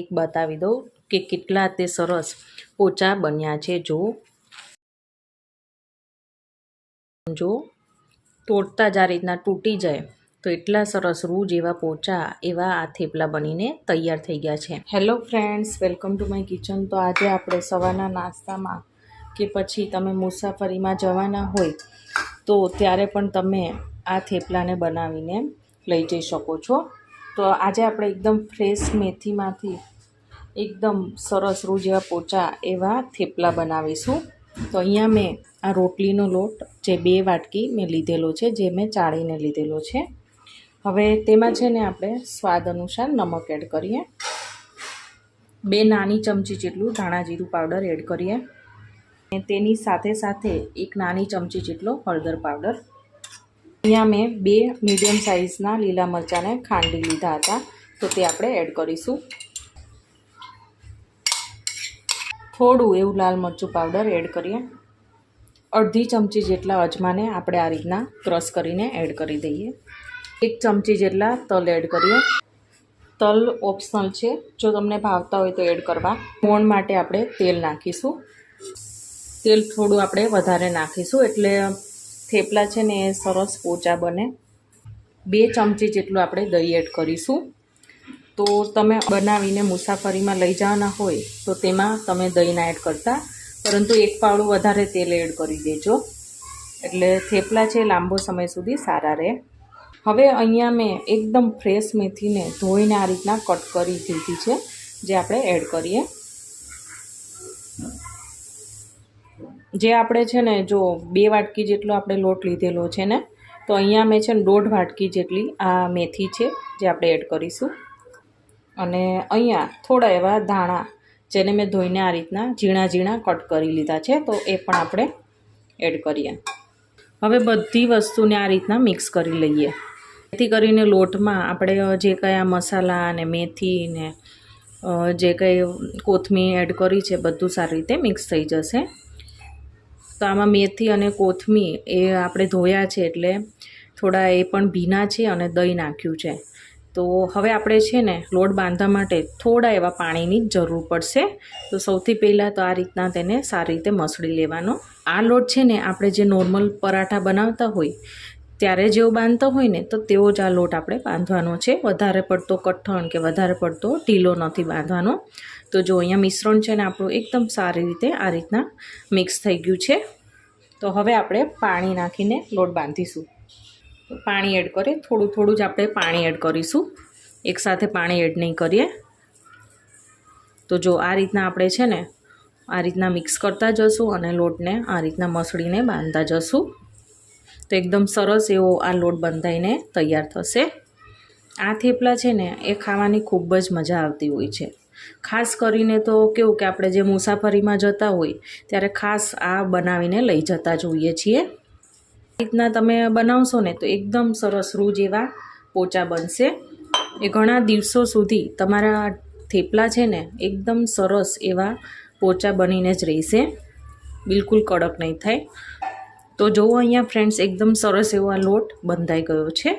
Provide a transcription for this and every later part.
એક બતાવી દઉં કે કેટલા તે સરસ પોચા બન્યા છે. જો જો તોડતા જ આ રીતના તૂટી જાય, તો એટલા સરસ રૂ જેવા પોચા એવા આ થેપલા બનીને તૈયાર થઈ ગયા છે. Hello friends, welcome to my kitchen. તો આજે આપણે સવારના નાસ્તામાં કે પછી તમે મુસાફરીમાં જવાના હોય, તો ત્યારે પણ તમે આ થેપલાને બનાવીને લઈ જઈ શકો છો. તો આજે આપણે એકદમ ફ્રેશ મેથીમાંથી એકદમ સરસ રૂ જેવા પોચા એવા થેપલા બનાવીશું. તો અહીંયા મેં આ રોટલીનો લોટ જે બે વાટકી મેં લીધેલો છે, જે મેં ચાળીને લીધેલો છે. હવે તેમાં છે ને આપણે સ્વાદ અનુસાર નમક એડ કરીએ. બે નાની ચમચી જેટલું ધાણા જીરું પાવડર એડ કરીએ. અને તેની સાથે સાથે એક નાની ચમચી જેટલો હળદર પાવડર. અહીંયા મેં બે મીડિયમ સાઇઝના લીલા મરચાંને ખાંડી લીધા હતા. તો તે આપણે એડ કરીશું. થોડું એવું લાલ મરચું પાવડર એડ કરીએ. અડધી ચમચી જેટલા અજમાને આપણે આ રીતના ક્રશ કરીને એડ કરી દઈએ. એક ચમચી જેટલા તલ એડ કરીએ. તલ ઓપ્શનલ છે. જો તમને ભાવતા હોય તો એડ કરવા. મોણ માટે આપણે તેલ નાખીશું. તેલ થોડું આપણે વધારે નાખીશું એટલે થેપલા છે ને એ સરસ પોચા બને. બે ચમચી જેટલું આપણે દહીં એડ કરીશું. તો તમે બનાવીને મુસાફરીમાં લઈ જવાના હોય તો તેમાં તમે દહીંના એડ કરતા. પરંતુ એક પાવડું વધારે તેલ એડ કરી દેજો. એટલે થેપલા છે લાંબો સમય સુધી સારા રહે. હવે અહીંયા મેં એકદમ ફ્રેશ મેથીને ધોઈને આ રીતના કટ કરી દીધી છે, જે આપણે એડ કરીએ. જે આપણે છે ને, જો બે વાટકી જેટલો આપણે લોટ લીધેલો છે ને, તો અહીંયા મેં છે ને દોઢ વાટકી જેટલી આ મેથી છે જે આપણે એડ કરીશું. અને અહીંયા થોડા એવા ધાણા જેને મેં ધોઈને આ રીતના ઝીણા ઝીણા કટ કરી લીધા છે, તો એ પણ આપણે એડ કરીએ. હવે બધી વસ્તુને આ રીતના મિક્સ કરી લઈએ. જેથી કરીને લોટમાં આપણે જે કયા મસાલા અને મેથી ને જે કંઈ કોથમીર એડ કરી છે, બધું સારી રીતે મિક્સ થઈ જશે. તો આમાં મેથી અને કોથમીર એ આપણે ધોયા છે એટલે થોડા એ પણ ભીના છે અને દહીં નાખ્યું છે. તો હવે આપણે છે ને લોટ બાંધવા માટે થોડા એવા પાણીની જરૂર પડશે. તો સૌથી પહેલાં તો આ રીતના તેને સારી રીતે મસળી લેવાનો. આ લોટ છે ને આપણે જે નોર્મલ પરાઠા બનાવતા હોય ત્યારે જેવો બાંધતો હોય ને, તો તેવો જ આ લોટ આપણે બાંધવાનો છે. વધારે પડતો કઠણ કે વધારે પડતો ઢીલો નથી બાંધવાનો. તો જો અહીંયા મિશ્રણ છે ને, આપણું એકદમ સારી રીતે આ રીતના મિક્સ થઈ ગયું છે. તો હવે આપણે પાણી નાખીને લોટ બાંધીશું. પાણી એડ કરીએ. થોડું થોડું જ આપણે પાણી એડ કરીશું. એકસાથે પાણી એડ નહીં કરીએ. તો જો આ રીતના આપણે છે ને, આ રીતના મિક્સ કરતા જશું અને લોટને આ રીતના મસળીને બાંધતા જશું. તો એકદમ સરસ એવો આ લોટ બંધાઈને તૈયાર થશે. આ થેપલા છે ને, એ ખાવાની ખૂબ જ મજા આવતી હોય છે. ખાસ કરીને તો કેવું કે આપણે જે મુસાફરીમાં જતા હોય, ત્યારે ખાસ આ બનાવીને લઈ જતા જોઈએ છીએ. રીતના તમે બનાવશો ને, તો એકદમ સરસ રૂ જેવા પોચા બનશે. એ ઘણા દિવસો સુધી તમારા થેપલા છે ને, એકદમ સરસ એવા પોચા બનીને જ રહેશે. બિલકુલ કડક નહીં થાય. તો જુઓ અહીંયા ફ્રેન્ડ્સ, એકદમ સરસ એવો આ લોટ બંધાઈ ગયો છે.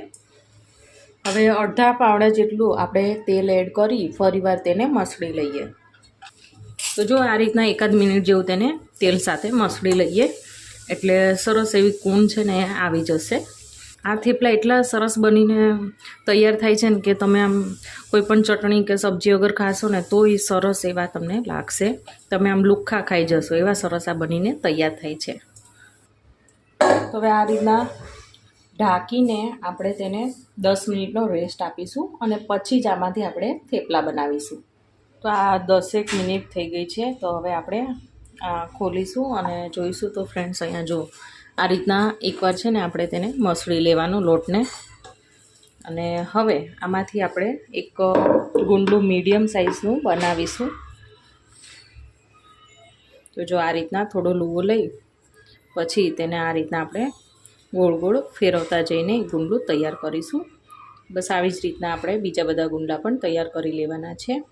હવે અડધા પાવડા જેટલું આપણે તેલ એડ કરી ફરીવાર તેને મસળી લઈએ. તો જો આ રીતના એકાદ મિનિટ જેવું તેને તેલ સાથે મસળી લઈએ. એટલે સરસ એવી કૂણ છે ને આવી જશે. આ થેપલા એટલા સરસ બનીને તૈયાર થાય છે ને કે તમે આમ કોઈ પણ ચટણી કે સબ્જી વગર ખાશો ને તોય સરસ એવા તમને લાગશે. તમે આમ લુખ્ખા ખાઈ જશો એવા સરસ આ બનીને તૈયાર થાય છે. તો હવે આ રીતના ઢાંકીને આપણે તેને દસ મિનિટનો રેસ્ટ આપીશું અને પછી જ આમાંથી આપણે થેપલા બનાવીશું. તો આ દસેક મિનિટ થઈ ગઈ છે, તો હવે આપણે ખોલીશું અને જોઈશું તો ફ્રેન્ડ્સ અહીંયા જો આ રીતના એકવાર છે ને આપણે તેને મસળી લેવાનું લોટને. અને હવે આમાંથી આપણે એક ગુંડલું મીડિયમ સાઇઝનું બનાવીશું. તો જો આ રીતના થોડો લુવો લઈ પછી તેને આ રીતના આપણે ગોળ ગોળ ફેરવતા જઈને ગુંડલું તૈયાર કરીશું. બસ આવી જ રીતના આપણે બીજા બધા ગુંડલા પણ તૈયાર કરી લેવાના છે.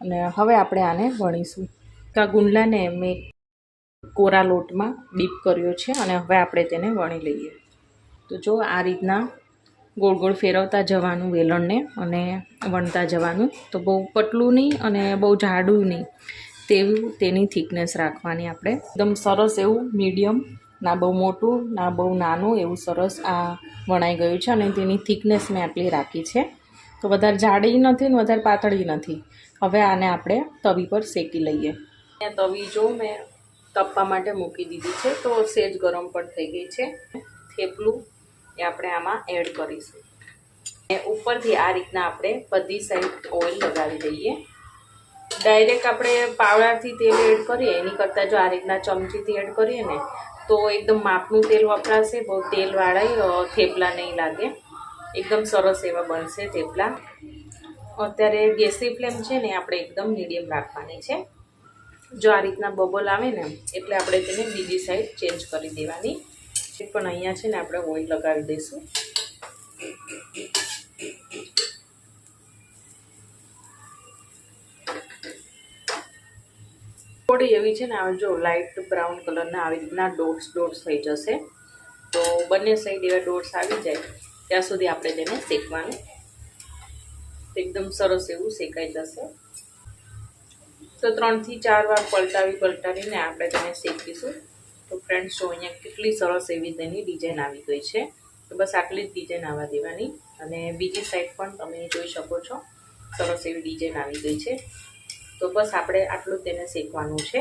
અને હવે આપણે આને વણીશું. આ ગુંડલાને મેં કોરા લોટમાં ડીપ કર્યો છે અને હવે આપણે તેને વણી લઈએ. તો જો આ રીતના ગોળ ગોળ ફેરવતા જવાનું વેલણને અને વણતા જવાનું, તો બહુ પતલું નહીં અને બહુ જાડું નહીં. તેવું તેની થિકનેસ રાખવાની આપણે. એકદમ સરસ એવું મીડિયમ ના બહુ મોટું, ના બહુ નાનું એવું સરસ આ વણાઈ ગયું છે અને તેની થિકનેસ મેં આટલી રાખી છે. તો વધારે જાડી નથી ને વધારે પાતળી નથી. હવે આને આપણે તવી પર શેકી લઈએ. તવી જો મેં તપવા માટે મૂકી દીધી છે, તો સેજ ગરમ પણ થઈ ગઈ છે. થેપલું એ આપણે આમાં એડ કરીશું. અને ઉપરથી આ રીતના આપણે બધી સાઈડ ઓઇલ લગાવી દઈએ. ડાયરેક્ટ આપણે પાવડાથી તેલ એડ કરીએ, એની કરતાં જો આ રીતના ચમચીથી એડ કરીએ ને તો એકદમ માપનું તેલ વપરાશે, બહુ તેલવાળા થેપલા નહીં લાગે. એકદમ સરસ એવા બનશે થેપલા. અત્યારે ગેસની ફ્લેમ છે ને આપણે એકદમ મીડિયમ રાખવાની છે. જો આ રીતના બબલ આવે ને, એટલે આપણે તેને બીજી સાઈડ ચેન્જ કરી દેવાની. પણ અહીંયા છે ને આપણે ઓઇલ લગાવી દઈશું. થોડી એવી છે ને આ જો લાઇટ બ્રાઉન કલરના આવી રીતના ડોટ્સ ડોટ્સ થઈ જશે. તો બંને સાઈડ એવા ડોટ્સ આવી જાય. ત્યાં સુધી આપણે તેને શેકવાનું. એકદમ સરસ એવું શેકાઈ જશે. તો ત્રણથી ચાર વાર પલટાવી, પલટાવીને આપણે તેને શેકીશું. તો ફ્રેન્ડ્સ જો અહીંયા કેટલી સરસ એવી તેની ડિઝાઇન આવી ગઈ છે. તો બસ આટલી જ ડિઝાઇન આવવા દેવાની. અને બીજી સાઈડ પણ તમે જોઈ શકો છો. સરસ એવી ડિઝાઇન આવી ગઈ છે. તો બસ આપણે આટલું તેને શેકવાનું છે.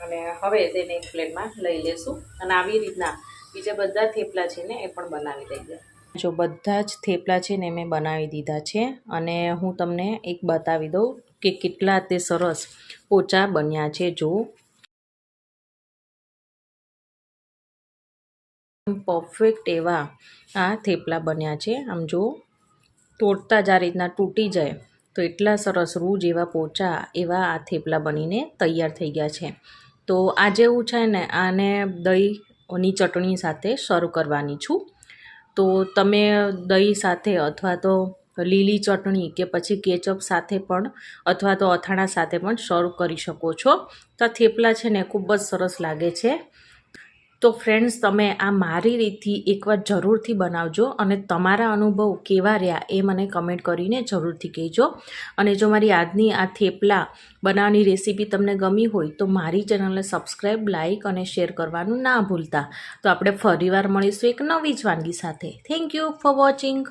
અને હવે તેને એક પ્લેટમાં લઈ લેશું. અને આવી રીતના બીજા બધા થેપલા છે ને એ પણ બનાવી લઈએ જો બધા જ થેપલા છે ને મેં બનાવી દીધા છે. અને હું તમને એક બતાવી દઉં કે કેટલા તે સરસ પોચા બન્યા છે. જો પરફેક્ટ એવા આ થેપલા બન્યા છે. આમ જો તોડતા જ આ રીતના તૂટી જાય. તો એટલા સરસ રૂ જેવા પોચા એવા આ થેપલા બનીને તૈયાર થઈ ગયા છે. તો આ જેવું છે ને, આને દહીંની ચટણી સાથે સર્વ કરવાની છું. તો તમે દહીં સાથે અથવા તો લીલી ચટણી કે પછી કેચઅપ સાથે પણ અથવા તો અથાણા સાથે પણ સર્વ કરી શકો છો. તો થેપલા છે ને ખૂબ જ સરસ લાગે છે. તો ફ્રેન્ડ્સ તમે આ મારી રીતથી એકવાર જરૂરથી બનાવજો અને તમારા અનુભવ કેવા રહ્યા એ મને કમેન્ટ કરીને જરૂરથી કહેજો. અને જો મારી આજની આ થેપલા બનાવવાની રેસીપી તમને ગમી હોય તો મારી ચેનલને સબસ્ક્રાઈબ લાઇક અને શેર કરવાનું ના ભૂલતા. તો આપણે ફરીવાર મળીશું એક નવી જ વાનગી સાથે. Thank you for watching